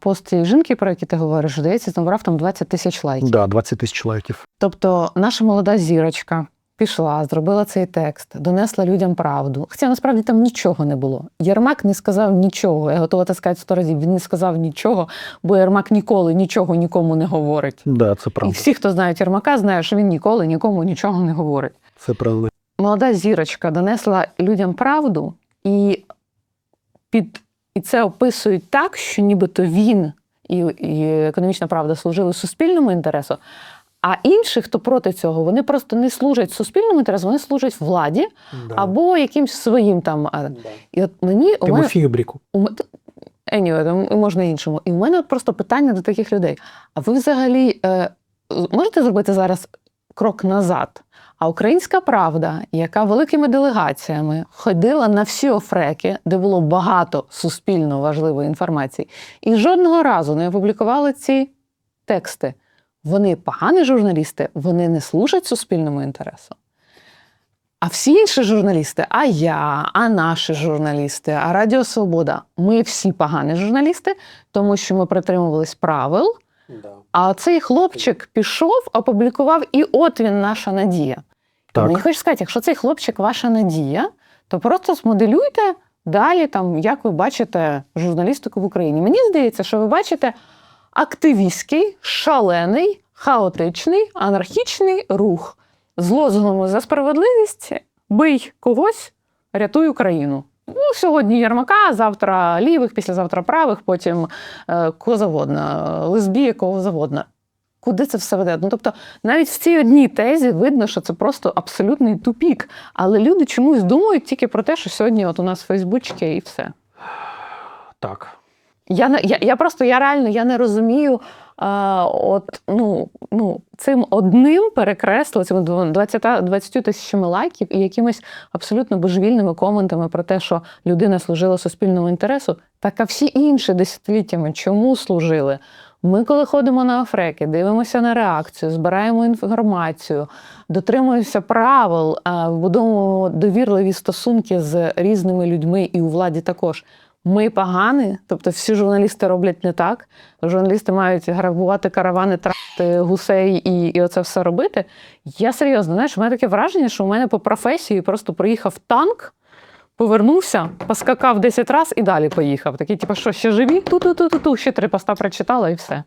Пост цієї жінки, про який ти говориш, здається, набрав там 20 тисяч лайків. Да, 20 тисяч лайків. Тобто наша молода зірочка пішла, зробила цей текст, донесла людям правду. Хоча насправді там нічого не було. Єрмак не сказав нічого. Я готова так сказати сто разів. Він не сказав нічого, бо Єрмак ніколи нічого нікому не говорить. Да, це І всі, хто знають Єрмака, знають, що він ніколи нікому нічого не говорить. Це правда. Молода зірочка донесла людям правду, і, під, і це описують так, що нібито він і, і економічна правда служили суспільному інтересу. А інші, хто проти цього, вони просто не служать суспільному інтересу, вони служать владі Да. або якимсь своїм там. Да. І от мені у мене, Бріку. у мене anyway, можна іншому. І у мене от просто питання до таких людей. А ви взагалі е, можете зробити зараз крок назад? А українська правда, яка великими делегаціями ходила на всі офреки, де було багато суспільно важливої інформації, і жодного разу не опублікували ці тексти. Вони погані журналісти, вони не служать суспільному інтересу. А всі інші журналісти, а я, а наші журналісти, а Радіо Свобода, ми всі погані журналісти, тому що ми притримувались правил. А цей хлопчик пішов, опублікував, і от він наша надія. Так. Мені хочеться сказати, якщо цей хлопчик ваша надія, то просто змоделюйте далі, там, як ви бачите журналістику в Україні. Мені здається, що ви бачите активістський, шалений, хаотичний, анархічний рух з за справедливість, бий когось, рятуй Україну. Ну, сьогодні Єрмака, завтра лівих, післязавтра правих, потім е, кого завгодно, лесбія, кого завгодно. Куди це все веде? Ну, тобто, навіть в цій одній тезі видно, що це просто абсолютний тупік. Але люди чомусь думають тільки про те, що сьогодні от у нас Фейсбучки і все. Так. Я, я, я просто я реально я не розумію. От, ну, ну, цим одним перекреслили цими 20, 20 тисячами лайків і якимись абсолютно божевільними коментами про те, що людина служила суспільному інтересу, так а всі інші десятиліттями чому служили? Ми, коли ходимо на афреки, дивимося на реакцію, збираємо інформацію, дотримуємося правил, будуємо довірливі стосунки з різними людьми і у владі також. Ми погані, тобто всі журналісти роблять не так. Журналісти мають грабувати каравани, трати гусей і, і оце все робити. Я серйозно, знаєш, у мене таке враження, що у мене по професії просто приїхав танк, повернувся, поскакав 10 разів і далі поїхав. Такий, типу, що ще живі? Ту-ту-ту-ту-ту, ще три поста прочитала і все.